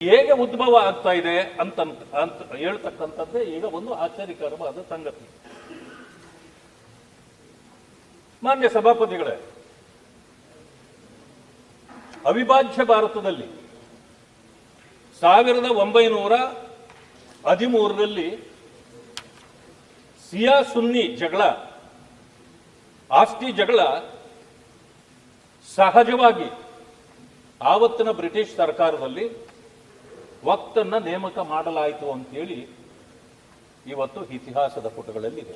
ಹೇಗೆ ಉದ್ಭವ ಆಗ್ತಾ ಇದೆ ಅಂತ ಅಂತ ಹೇಳ್ತಕ್ಕಂಥದ್ದೇ ಈಗ ಒಂದು ಆಶ್ಚರ್ಯಕರವಾದ ಸಂಗತಿ. ಮಾನ್ಯ ಸಭಾಪತಿಗಳೇ, ಅವಿಭಾಜ್ಯ ಭಾರತದಲ್ಲಿ ಸಾವಿರದ ಒಂಬೈನೂರ ಹದಿಮೂರರಲ್ಲಿ ಸಿಯಾ ಸುನ್ನಿ ಜಗಳ, ಆಸ್ತಿ ಜಗಳ ಸಹಜವಾಗಿ ಆವತ್ತಿನ ಬ್ರಿಟಿಷ್ ಸರ್ಕಾರದಲ್ಲಿ ವಕ್ತನ್ನ ನೇಮಕ ಮಾಡಲಾಯಿತು ಅಂತೇಳಿ ಇವತ್ತು ಇತಿಹಾಸದ ಪುಟಗಳಲ್ಲಿದೆ.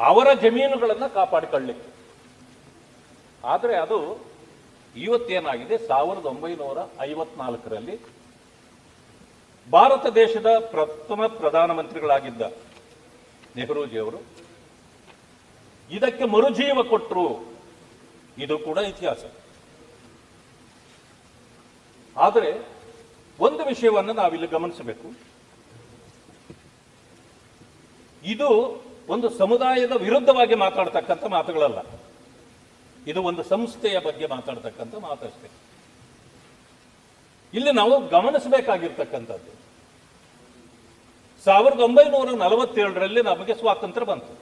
ಅವರ ಜಮೀನುಗಳನ್ನು ಕಾಪಾಡಿಕೊಳ್ಳಿ ಆದರೆ ಅದು ಇವತ್ತೇನಾಗಿದೆ? ಸಾವಿರದ ಒಂಬೈನೂರ ಐವತ್ನಾಲ್ಕರಲ್ಲಿ ಭಾರತ ದೇಶದ ಪ್ರಥಮ ಪ್ರಧಾನಮಂತ್ರಿಗಳಾಗಿದ್ದ ನೆಹರೂಜಿಯವರು ಇದಕ್ಕೆ ಮರುಜೀವ ಕೊಟ್ಟರು ಇದು ಕೂಡ ಇತಿಹಾಸ. ಆದರೆ ಒಂದು ವಿಷಯವನ್ನು ನಾವಿಲ್ಲಿ ಗಮನಿಸಬೇಕು. ಇದು ಒಂದು ಸಮುದಾಯದ ವಿರುದ್ಧವಾಗಿ ಮಾತಾಡ್ತಕ್ಕಂಥ ಮಾತುಗಳಲ್ಲ. ಇದು ಒಂದು ಸಂಸ್ಥೆಯ ಬಗ್ಗೆ ಮಾತಾಡ್ತಕ್ಕಂಥ ಮಾತಷ್ಟೇ. ಇಲ್ಲಿ ನಾವು ಗಮನಿಸಬೇಕಾಗಿರ್ತಕ್ಕಂಥದ್ದು. ಸಾವಿರದ ಒಂಬೈನೂರ ನಲವತ್ತೇಳರಲ್ಲಿ ನಮಗೆ ಸ್ವಾತಂತ್ರ್ಯ ಬಂತು.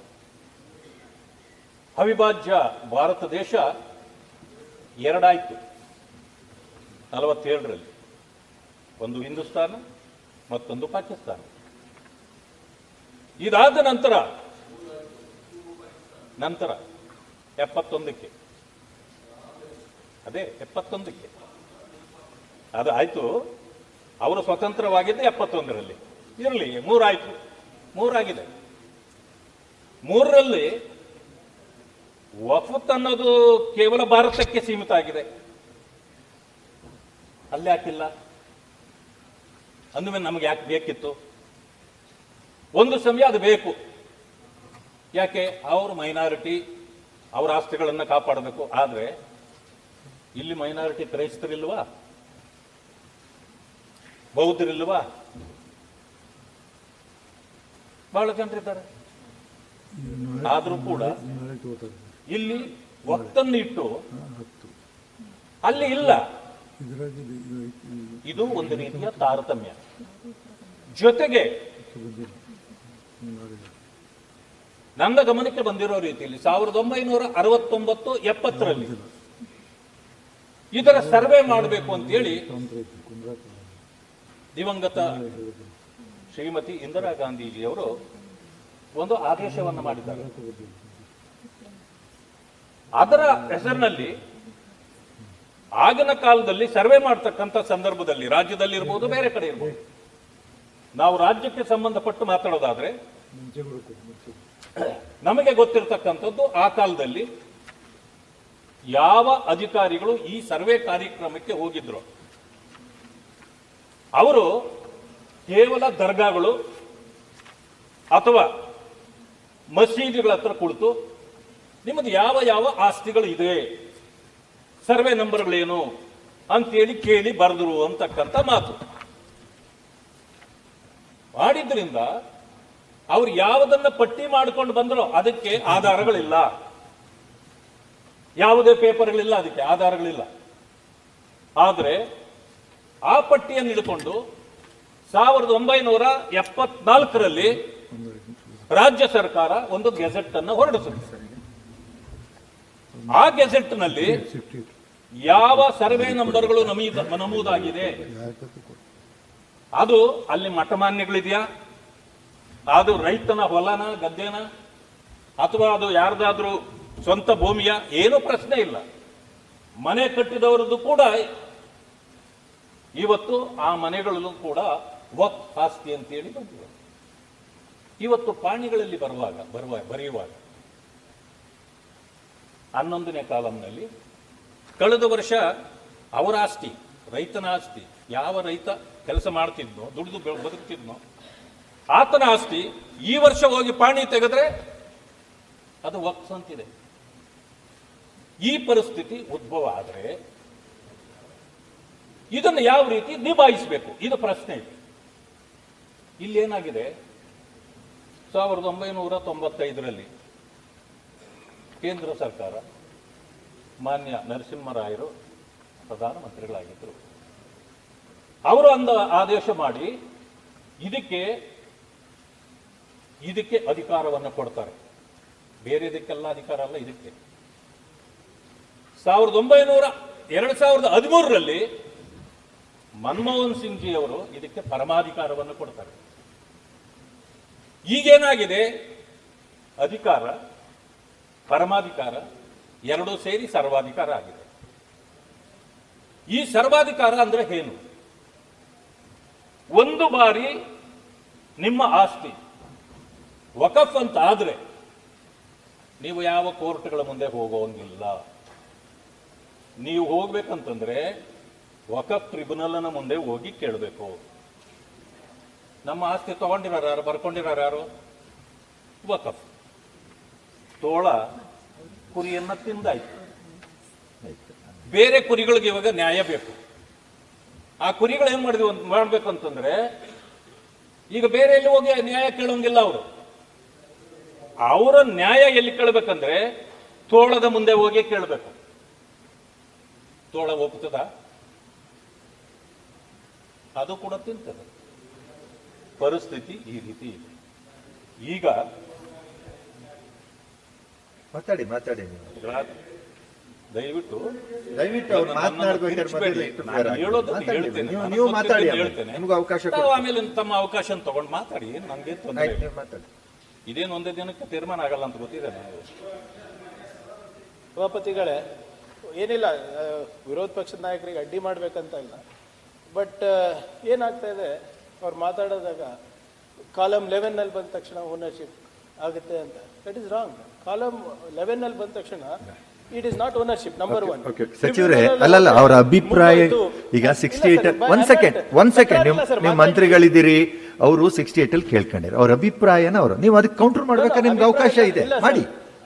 ಅವಿಭಾಜ್ಯ ಭಾರತ ದೇಶ ಎರಡಾಯ್ತು. ನಲವತ್ತೇಳರಲ್ಲಿ. ಒಂದು ಹಿಂದೂಸ್ತಾನ, ಮತ್ತೊಂದು ಪಾಕಿಸ್ತಾನ. ಇದಾದ ನಂತರ ನಂತರ, ಎಪ್ಪತ್ತೊಂದಕ್ಕೆ. ಅದೇ, ಎಪ್ಪತ್ತೊಂದಕ್ಕೆ. ಅದು ಆಯಿತು, ಅವರು ಸ್ವತಂತ್ರವಾಗಿದ್ದು ಎಪ್ಪತ್ತೊಂದರಲ್ಲಿ. ಇರಲಿ, ಮೂರಾಯಿತು. ಮೂರಾಗಿದೆ. ಮೂರರಲ್ಲಿ, ವಫತ್ ಅನ್ನೋದು ಕೇವಲ ಭಾರತಕ್ಕೆ ಸೀಮಿತ ಆಗಿದೆ. ಅಲ್ಲಿ ಯಾಕಿಲ್ಲ? ಅಂದಮೇಲೆ ನಮಗೆ ಯಾಕೆ ಬೇಕಿತ್ತು? ಒಂದು ಸಮಯ ಅದು ಬೇಕು. ಯಾಕೆ? ಅವರು ಮೈನಾರಿಟಿ ಅವರ ಆಸ್ತಿಗಳನ್ನು ಕಾಪಾಡಬೇಕು. ಆದರೆ ಇಲ್ಲಿ ಮೈನಾರಿಟಿ ಕ್ರೈಸ್ತರಿಲ್ವಾ? ಬೌದ್ಧರಿಲ್ವಾ? ಬಹಳ ಜನರಿದ್ದಾರೆ. ಆದರೂ ಕೂಡ ಇಲ್ಲಿ ಒತ್ತನ್ನು ಇಟ್ಟು ಅಲ್ಲಿ ಇಲ್ಲ. ಇದು ಒಂದು ರೀತಿಯ ತಾರತಮ್ಯ. ಜೊತೆಗೆ ನನ್ನ ಗಮನಕ್ಕೆ ಬಂದಿರೋ ರೀತಿಯಲ್ಲಿ ಸಾವಿರದ ಒಂಬೈನೂರ ಅರವತ್ತೊಂಬತ್ತು ಎಪ್ಪತ್ತರಲ್ಲಿ ಇದರ ಸರ್ವೆ ಮಾಡಬೇಕು ಅಂತೇಳಿ ದಿವಂಗತ ಶ್ರೀಮತಿ ಇಂದಿರಾ ಗಾಂಧೀಜಿಯವರು ಒಂದು ಆದೇಶವನ್ನು ಮಾಡಿದ್ದಾರೆ. ಅದರ ಹೆಸರಿನಲ್ಲಿ ಆಗಿನ ಕಾಲದಲ್ಲಿ ಸರ್ವೆ ಮಾಡ್ತಕ್ಕಂಥ ಸಂದರ್ಭದಲ್ಲಿ ರಾಜ್ಯದಲ್ಲಿ ಇರ್ಬೋದು ಬೇರೆ ಕಡೆ ಇರ್ಬೋದು. ನಾವು ರಾಜ್ಯಕ್ಕೆ ಸಂಬಂಧಪಟ್ಟು ಮಾತಾಡೋದಾದ್ರೆ, ನಮಗೆ ಗೊತ್ತಿರತಕ್ಕಂಥದ್ದು ಆ ಕಾಲದಲ್ಲಿ ಯಾವ ಅಧಿಕಾರಿಗಳು ಈ ಸರ್ವೆ ಕಾರ್ಯಕ್ರಮಕ್ಕೆ ಹೋಗಿದ್ರು. ಅವರು ಕೇವಲ ದರ್ಗಾಗಳು ಅಥವಾ ಮಸೀದಿಗಳ ಹತ್ರ ಕುಳಿತು ನಿಮ್ಮದು ಯಾವ ಯಾವ ಆಸ್ತಿಗಳು ಇದೆ? ಸರ್ವೆ ನಂಬರ್ಗಳೇನು ಅಂತೇಳಿ ಕೇಳಿ ಬರೆದ್ರು ಅಂತಕ್ಕಂಥ ಮಾತು. ಮಾಡಿದ್ರಿಂದ ಅವ್ರು ಯಾವುದನ್ನ ಪಟ್ಟಿ ಮಾಡ್ಕೊಂಡು ಬಂದರೋ ಅದಕ್ಕೆ ಆಧಾರಗಳಿಲ್ಲ. ಯಾವುದೇ ಪೇಪರ್ಗಳಿಲ್ಲ, ಅದಕ್ಕೆ ಆಧಾರಗಳಿಲ್ಲ. ಆದರೆ ಆ ಪಟ್ಟಿಯನ್ನು ಹಿಡ್ಕೊಂಡು ಸಾವಿರದ ಒಂಬೈನೂರ ಎಪ್ಪತ್ನಾಲ್ಕರಲ್ಲಿ ರಾಜ್ಯ ಸರ್ಕಾರ ಒಂದು ಗೆಜೆಟ್ ಅನ್ನು ಹೊರಡಿಸುತ್ತೆ ಆ ಗೆಜೆಟ್ನಲ್ಲಿ ಸಿಫ್ಟಿ ಯಾವ ಸರ್ವೆ ನಂಬರ್ಗಳು ನಮೀದ ನಮೂದಾಗಿದೆ? ಅದು ಅಲ್ಲಿ ಮಠಮಾನ್ಯಗಳಿದೆಯಾ? ಅದು ರೈತನ ಹೊಲನ, ಗದ್ದೆನ? ಅಥವಾ ಅದು ಯಾರ್ದಾದ್ರೂ ಸ್ವಂತ ಭೂಮಿಯ? ಏನೂ ಪ್ರಶ್ನೆ ಇಲ್ಲ. ಮನೆ ಕಟ್ಟಿದವರದ್ದು ಕೂಡ ಇವತ್ತು ಆ ಮನೆಗಳಲ್ಲೂ ಕೂಡ ವಕ್ ಆಸ್ತಿ ಅಂತೇಳಿ ಬಂದಿದೆ. ಇವತ್ತು ಪಾಣಿಗಳಲ್ಲಿ ಬರುವಾಗ, ಬರುವ, ಬರೆಯುವಾಗ, ಹನ್ನೊಂದನೇ ಕಾಲಂನಲ್ಲಿ ಕಳೆದ ವರ್ಷ ಅವರ ಆಸ್ತಿ, ರೈತನ ಆಸ್ತಿ, ಯಾವ ರೈತ ಕೆಲಸ ಮಾಡ್ತಿದ್ನೋ, ದುಡಿದು ಬದುಕ್ತಿದ್ನೋ, ಆತನ ಆಸ್ತಿ ಈ ವರ್ಷ ಹೋಗಿ ಪಾಣಿ ತೆಗೆದ್ರೆ ಅದು ವಕ್ಸ್ ಅಂತಿದೆ. ಈ ಪರಿಸ್ಥಿತಿ ಉದ್ಭವ ಆದರೆ ಇದನ್ನು ಯಾವ ರೀತಿ ನಿಭಾಯಿಸಬೇಕು? ಇದು ಪ್ರಶ್ನೆ. ಇದೆ ಇಲ್ಲೇನಾಗಿದೆ? ಸಾವಿರದ ಒಂಬೈನೂರ ತೊಂಬತ್ತೈದರಲ್ಲಿ ಕೇಂದ್ರ ಸರ್ಕಾರ ಮಾನ್ಯ ನರಸಿಂಹರಾಯರು ಪ್ರಧಾನಮಂತ್ರಿಗಳಾಗಿದ್ದರು. ಅವರು ಅಂದ ಆದೇಶ ಮಾಡಿ, ಇದಕ್ಕೆ ಇದಕ್ಕೆ ಅಧಿಕಾರವನ್ನು ಕೊಡ್ತಾರೆ. ಬೇರೆ ಇದಕ್ಕೆಲ್ಲ ಅಧಿಕಾರ ಅಲ್ಲ ಇದಕ್ಕೆ. ಸಾವಿರದ ಒಂಬೈನೂರ, ಎರಡು ಸಾವಿರದ ಹದಿಮೂರರಲ್ಲಿ ಮನಮೋಹನ್ ಸಿಂಗ್ ಜಿ ಅವರು ಇದಕ್ಕೆ ಪರಮಾಧಿಕಾರವನ್ನು ಕೊಡ್ತಾರೆ. ಈಗೇನಾಗಿದೆ? ಅಧಿಕಾರ, ಪರಮಾಧಿಕಾರ ಎರಡೂ ಸೇರಿ ಸರ್ವಾಧಿಕಾರ ಆಗಿದೆ. ಈ ಸರ್ವಾಧಿಕಾರ ಅಂದ್ರೆ ಏನು? ಒಂದು ಬಾರಿ ನಿಮ್ಮ ಆಸ್ತಿ ವಕಫ್ ಅಂತ ಆದ್ರೆ ನೀವು ಯಾವ ಕೋರ್ಟ್ಗಳ ಮುಂದೆ ಹೋಗೋಂಗಿಲ್ಲ. ನೀವು ಹೋಗ್ಬೇಕಂತಂದ್ರೆ ವಕಫ್ ಟ್ರಿಬ್ಯುನಲ್ನ ಮುಂದೆ ಹೋಗಿ ಕೇಳಬೇಕು. ನಮ್ಮ ಆಸ್ತಿ ತಗೊಂಡಿರೋರು ಯಾರು? ಬರ್ಕೊಂಡಿರೋರು ಯಾರು? ವಕಫ್. ತೋಳ ಕುರಿಯನ್ನ ತಿಂದಾಯ್ತು. ಬೇರೆ ಕುರಿಗಳಿಗೆ ಇವಾಗ ನ್ಯಾಯ ಬೇಕು. ಆ ಕುರಿಗಳು ಏನ್ ಮಾಡಿದ್ವಿ ಮಾಡ್ಬೇಕು ಅಂತಂದ್ರೆ, ಈಗ ಬೇರೆ ಎಲ್ಲಿ ಹೋಗಿ ನ್ಯಾಯ ಕೇಳೋಂಗಿಲ್ಲ ಅವರು. ಅವರ ನ್ಯಾಯ ಎಲ್ಲಿ ಕೇಳಬೇಕಂದ್ರೆ ತೋಳದ ಮುಂದೆ ಹೋಗಿ ಕೇಳಬೇಕು. ತೋಳ ಒಪ್ತದ? ಅದು ಕೂಡ ತಿಂತದೆ. ಪರಿಸ್ಥಿತಿ ಈ ರೀತಿ ಇದೆ. ಈಗ ಮಾತಾಡಿ ಮಾತಾಡಿ ನೀವು ದಯವಿಟ್ಟು ದಯವಿಟ್ಟು ಅವ್ರು ಮಾತನಾಡ್ಬೇಕು ಮಾತನಾಡ್ಬೇಕಾದ್ರೆ ನಾನು. ಮಾತಾಡಿ ಹೇಳ್ತೇನೆ. ನೀವು- ಮಾತಾಡಿ. ಹೇಳ್ತೇನೆ. ನಿಮ್ಗೆ ಅವಕಾಶ ತಾವು ಕೊಡಿ. ಆಮೇಲೆ ತಮ್ಮ ಅವಕಾಶ ತಗೊಂಡು ಮಾತಾಡಿ ನಮ್ಗೆ ತೊಂದರೆ ಆಯ್ತು ಇಲ್ಲ. ನೀವು ಮಾತಾಡಿ ಇದೇನು ಒಂದೇ ದಿನಕ್ಕೆ ತೀರ್ಮಾನ ಆಗಲ್ಲ ಅಂತ ಗೊತ್ತಿದೆ ನಾವು ಸಭಾಪತಿಗಳೇ ಏನಿಲ್ಲ ಆ, ವಿರೋಧ ಪಕ್ಷದ ನಾಯಕರಿಗೆ ಅಡ್ಡಿ ಮಾಡ್ಬೇಕಂತ ಇಲ್ಲ ಬಟ್ ಏನಾಗ್ತಾ ಇದೆ ಅವ್ರು ಮಾತಾಡಿದಾಗ ಕಾಲಮ್ ಲೆವೆನ್ನಲ್ಲಿ ಬಂದ ತಕ್ಷಣ ಓನರ್ಶಿಪ್ ಆಗುತ್ತೆ ಅಂತ. That is wrong column eleven ಅಲ್ಲಿ ಬಂದ ತಕ್ಷಣ it is not ownership number one okay ಸಚಿವರೇ ಅಲ್ಲಲ್ಲ ಅವರ ಅಭಿಪ್ರಾಯ ಈಗ sixty eight one second one second ನೀವು ನೀವು ಮಂತ್ರಿಗಳಿದ್ದೀರಿ ಅವರು ಸಿಕ್ಸ್ಟಿ ಏಟ್ ಅಲ್ಲಿ ಕೇಳ್ಕೊಂಡಿರಿ ಅವ್ರ ಅಭಿಪ್ರಾಯನ ಅವರು ನೀವು ಅದಕ್ಕೆ ಕೌಂಟರ್ ಮಾಡ್ಬೇಕಾದ್ರೆ ನಿಮ್ಗೆ ಅವಕಾಶ ಇದೆ? ಮಾಡಿ.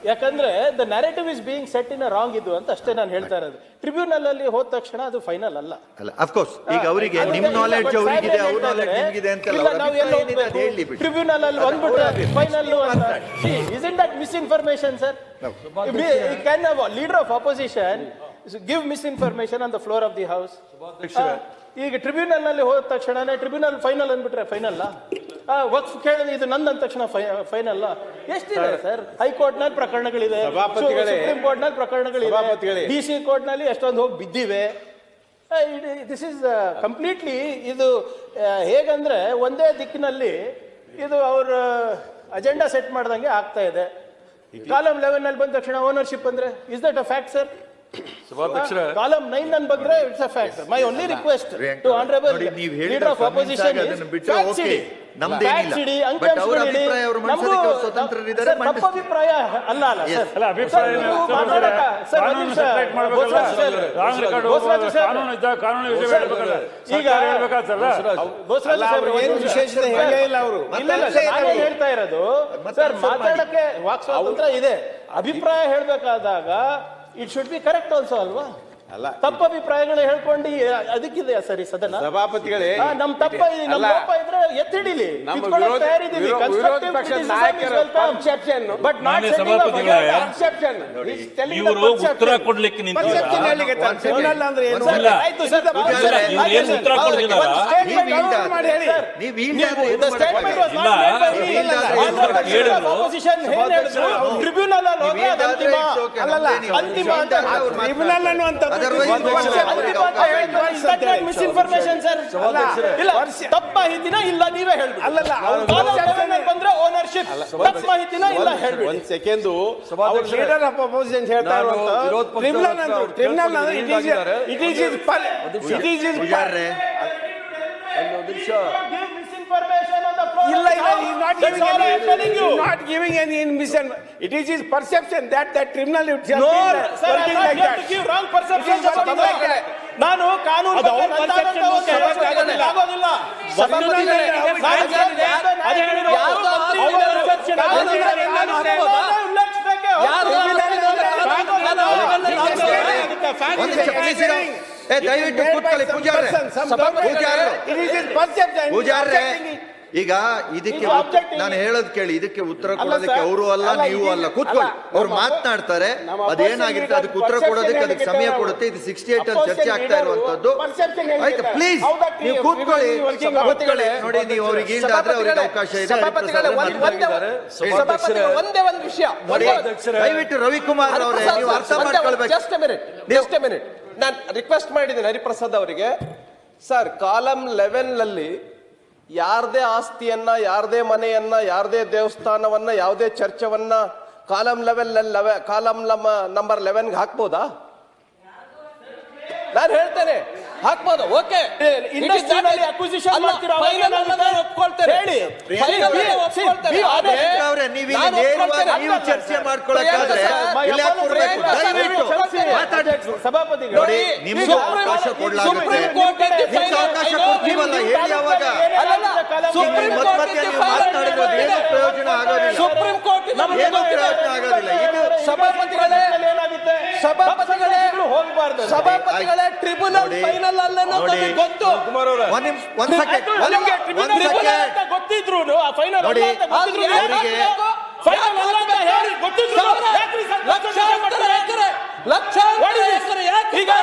ಯಾಕಂದ್ರೆ the narrative is being set in wrong ಇದು ಅಂತ ಅಷ್ಟೇ ನಾನು ಹೇಳ್ತಾ ಇರೋದು. ಟ್ರಿಬ್ಯೂನಲ್ ಅಲ್ಲಿ ಹೋದ ತಕ್ಷಣ ಅದು ಫೈನಲ್ ಅಲ್ಲ. ಅಲ್ಲ ಅಫ್ಕೋರ್ಸ್ ಈಗ ಅವರಿಗೆ ನಿಮ್ ನಾಲೆಡ್ಜ್ ಅವರಿಗಿದೆ ಅವ್ರ ನಾಲೆಡ್ಜ್ ನಿಮ್ಗಿದೆ ಅದು ಹೇಳಿ ಬಿಡಿ ಟ್ರಿಬ್ಯುನಲ್ ಅಲ್ಲಿ ಬಂದ್ಬಿಟ್ರೆ final is in that misinformation sir can leader of opposition give misinformation on the floor of the house ಈಗ ಟ್ರಿಬ್ಯೂನಲ್ನಲ್ಲಿ ಹೋದ ತಕ್ಷಣನೇ ಟ್ರಿಬ್ಯುನಲ್ ಫೈನಲ್ ಅಂದ್ಬಿಟ್ರೆ ಫೈನಲ್ ವಕ್ಫ್ ಕೇಳಿದ್ರೆ ಇದು ನಂದ್ ಅಂದ ತಕ್ಷಣ ಫೈನಲ್ ಎಷ್ಟಿದೆ? ಸರ್ ಹೈಕೋರ್ಟ್ನಲ್ಲಿ ಪ್ರಕರಣಗಳಿದೆ. ಸುಪ್ರೀಂ ಕೋರ್ಟ್ನಲ್ಲಿ ಪ್ರಕರಣಗಳಿವೆ. ಡಿ ಸಿ ಕೋರ್ಟ್ನಲ್ಲಿ ಎಷ್ಟೊಂದು ಹೋಗಿ ಬಿದ್ದಿವೆ. ದಿಸ್ ಇಸ್ ಕಂಪ್ಲೀಟ್ಲಿ ಇದು ಹೇಗಂದ್ರೆ ಒಂದೇ ದಿಕ್ಕಿನಲ್ಲಿ ಇದು ಅವ್ರ ಅಜೆಂಡಾ ಸೆಟ್ ಮಾಡ್ದಂಗೆ ಆಗ್ತಾ ಇದೆ. ಕಾಲಮ್ ಲೆವೆನ್ನಲ್ಲಿ ಬಂದ ತಕ್ಷಣ ಓನರ್ಶಿಪ್ ಅಂದ್ರೆ is that a fact sir column nine ಅನ್ ಬಂದ್ರೆ it's a fact my only request to honourable ನೀವು ಲೀಡರ್ ಆಫ್ ಅಪೋಸಿಷನ್ ಅದನ್ನು ಬಿಟ್ಟು. ನಮ್ದೇನಿಲ್ಲ. ಅವ್ರ ಅಭಿಪ್ರಾಯ ಅವ್ರು ಮಂಡಿಸೋದಕ್ಕೆ ಅವ್ರು ಸ್ವತಂತ್ರರಿದ್ದಾರೆ, ತಪ್ಪು ಅಭಿಪ್ರಾಯ ಅಲ್ಲ ಅಲ್ಲ ಸರ್ ಅಲ್ಲ, ಅಭಿಪ್ರಾಯ ಸರ್, ನೀವು ಸರ್, ಮಾತಾಡಕ್ಕ- ಸರ್, ಒಂದ್ ಕಾನೂನು ನಿಮಿಷ. separate ಮಾಡ್ಬೇಕಲ್ಲ? Bosaraj sir, wrong record Bosaraj ಹೋಗ್ಬೋದು. ಸರ್, ಕಾನೂನು ಇದ್ದಾಗ ಕಾನೂನು ವಿಷಯ ಸರ್, ಈಗ ಬೋಸರಾಜ್ ಏನು ವಿಶೇಷತೆ ಹೇಳೇ ಇಲ್ಲ ಅವರು. ಇಲ್ಲ ಹೇಳ್ತಾ ಇರೋದು ಸರ್. ಮಾತಾಡಕ್ಕೆ ವಾಕ್ ಸ್ವಾತಂತ್ರ್ಯ ಇದೆ ಅಭಿಪ್ರಾಯ ಹೇಳ್ಬೇಕಾದಾಗ it should be correct also, Alva. ಅಲ್ಲ. ತಪ್ಪು ಅಭಿಪ್ರಾಯಗಳು ಹೇಳ್ಕೊಂಡು ಅದಕ್ಕಿದೆ ಸರಿ ಸದನ? ಸಭಾಪತಿಗಳೇ ನಮ್ ತಪ್ಪ ಇದೆ, ನಮ್ ಇದ್ರೆ ಎತ್ತಿಡಿಲಿ. ನಮ್ಮ telling the ಇವರು ಉತ್ತರ ಕೊಡ್ಲಿಕ್ಕೆ ಟ್ರಿಬ್ಯುನಲ್ ಅಲ್ಲಲ್ಲ, ಅಂತಿಮ. ಟ್ರಿಬ್ಯುನಲ್ ಅನ್ನುವಂಥದ್ದು Sir? ಅಲ್ಲ, ಇಲ್ಲ ತಪ್ಪು ಮಾಹಿತಿನ ಇಲ್ಲ ನೀವೇ ಹೇಳ್ಬಿಡಿ. ಅಲ್ಲಲ್ಲ, ಬಂದ್ರೆ ಓನರ್ಶಿಪ್ ತಪ್ಪ ಮಾಹಿತಿನ ಇಲ್ಲ ಹೇಳ್ಬಿಡಿ. ಒಂದ್ ಸೆಕೆಂಡ್ ಲೀಡರ್ ಆಫ್ ಅಪೋಸಿಷನ್ ಹೇಳ್ತಾ ಇರುವಂತ ಟ್ರಿಬ್ಯುನಲ್ ಅಂದ್ರೆ ಟ್ರಿಬ್ಯುನಲ್ ಅಂದ್ರೆ it is it is is it is ಪೂಜಾರ್ರೆ not That's giving all I am telling any you. he's not giving any mission it is his perception that that criminal itself No, is, uh, sir, I'm working not like here that to give wrong perception It is about working like that. that. ನಾನು ಕಾನೂನು ಅದು ಬಗ್ಗೆ ಅವ್ರ ನಂತಾದಂತ perception ಒಂದು ಸಭಾಪತಿ ಆಗೋದಿಲ್ಲ. ಆಗೋದಿಲ್ಲ. ಸಭಾಪತಿಗಳೇ, ನಾನು ಅವ್ರಿಗೆ ಹೇಳಿದೆ, ಅದೇ ಹೇಳಿದ್ರು. ಯಾವ್ದೋ ಮಂತ್ರಿ ಅವ್ರ ಇದ್ದಾರೆ. perception ಅದು ಕಾನೂನು ಯಾರು ಇಲ್ಲ, ಯಾರು ನಾನು ಹಾಕ್ಬೋದಾ? ಉಲ್ಲೇಖಿಸ್ಬೇಕೆ? ಯಾರು ಆಗೋದಿಲ್ಲ. ಯಾರು ಆಗೋದಿಲ್ಲ. ಅದಕ್ಕೆ fact ಒಂದು is ನಿಮಿಷ please ಇರು. ಏ ದಯವಿಟ್ಟು made by ಕೂತ್ಕೊಳ್ಳಿ some ಪೂಜಾರ್ರೆ person, some ಪೂಜಾರ್ರೆ It is his perception. He is ಪೂಜಾರ್ರೆ objecting it. ಈಗ ಇದಕ್ಕೆ ನಾನು ಹೇಳೋದ್ ಕೇಳಿ ಇದಕ್ಕೆ ಉತ್ತರ ಕೊಡೋದಕ್ಕೆ ಅವರು ಅಲ್ಲ ನೀವು ಅಲ್ಲ. ಕೂತ್ಕೊಳ್ಳಿ. ಅವ್ರು ಮಾತನಾಡ್ತಾರೆ ಅದೇನಾಗಿರುತ್ತೆ? ಅದಕ್ಕೆ ಉತ್ತರ ಕೊಡೋದಕ್ಕೆ ಅದಕ್ಕೆ ಸಮಯ ಕೊಡುತ್ತೆ. ಇದು ಸಿಕ್ಸ್ಟಿ ಏಟ್ ಅಲ್ಲಿ ಚರ್ಚೆ ಆಗ್ತಾ ಇರುವಂತದ್ದು ಆಯ್ತಾ ಪ್ಲೀಸ್ ನೀವು ಕೂತ್ಕೊಳ್ಳಿ. ಕೂತ್ಕೊಳ್ಳಿ. ನೋಡಿ ನೀವು ಅವ್ರಿಗೆ ಈಲ್ಡ್ ಆದ್ರೆ ಅವ್ರಿಗೆ ಅವಕಾಶ ಇದೆ. ಸಭಾಪತಿಗಳೇ ಒಂದ್- ಒಂದೇ ವಿಷಯ. ದಯವಿಟ್ಟು ರವಿಕುಮಾರ್ ಅವರೇ ನೀವು ಅರ್ಥ ಮಾಡ್ಕೊಳ್ಬೇಕು. ಜಸ್ಟ್ ಮಿನಿಟ್ ಜಸ್ಟ್ ಮಿನಿಟ್ ನಾನು ರಿಕ್ವೆಸ್ಟ್ ಮಾಡಿದ್ದೀನಿ ಹರಿಪ್ರಸಾದ್ ಅವರಿಗೆ. ಸರ್ ಕಾಲಮ್ ಲೆವೆನ್ನಲ್ಲಿ ಯಾರದೇ ಆಸ್ತಿಯನ್ನ ಯಾರದೇ ಮನೆಯನ್ನ ಯಾರದೇ ದೇವಸ್ಥಾನವನ್ನ ಯಾವುದೇ ಚರ್ಚವನ್ನ ಕಾಲಂ ಲೆವೆಲ್ ಕಾಲಂ ನಂಬರ್ ಲೆವೆನ್ಗೆ ಹಾಕ್ಬೋದಾ? ನಾನು ಹೇಳ್ತೇನೆ. ಹಾಕ್ಬೋದು ಓಕೆ. ಮಾಡ್ತೀರಾ? ಒಪ್ಕೊಳ್ತೇನೆ. ಹೇಳಿ. ಅವ್ರೆ, ನೀವು ಇಲ್ಲಿ ನಾನು ನೇರವಾಗಿ ನೀವು ಚರ್ಚೆ ಇಲ್ಲಿ ಯಾಕೆ ಕೊಡ್ಬೇಕು? ದಯವಿಟ್ಟು ನೋಡಿ ನಿಮ್ಗೆ ಅವಕಾಶ ಕೊಡ್ಲಾಗುತ್ತೆ. ನಿಮ್ಗೆ ಅವಕಾಶ ಕೊಡ್ತೀವಲ್ಲ ಹೇಳಿ ಯಾವಾಗ ಸುಪ್ರೀಂ ಕೋರ್ಟ್ ನೀವು ಏನು ಪ್ರಯೋಜನ ಆಗೋದಿಲ್ಲ. ಸುಪ್ರೀಂ ಕೋರ್ಟ್ ಏನು ಪ್ರಯೋಜನ ಆಗೋದಿಲ್ಲ. ಮಾಡಬಾರ್ದು. ಸಭಾಪತಿಗಳೇ ಟ್ರಿಬ್ಯುನಲ್ ಫೈನಲ್ ಅಲ್ಲ ಗೊತ್ತು ಗೊತ್ತಿದ್ರು ಫೈನಲ್ ಗೊತ್ತಿದ್ರು ಲಕ್ಷಾಂತರ ಲಕ್ಷ ಲಕ್ಷಾಂತರ ಎಕರೆ ಯಾಕೆ ಹೀಗೆ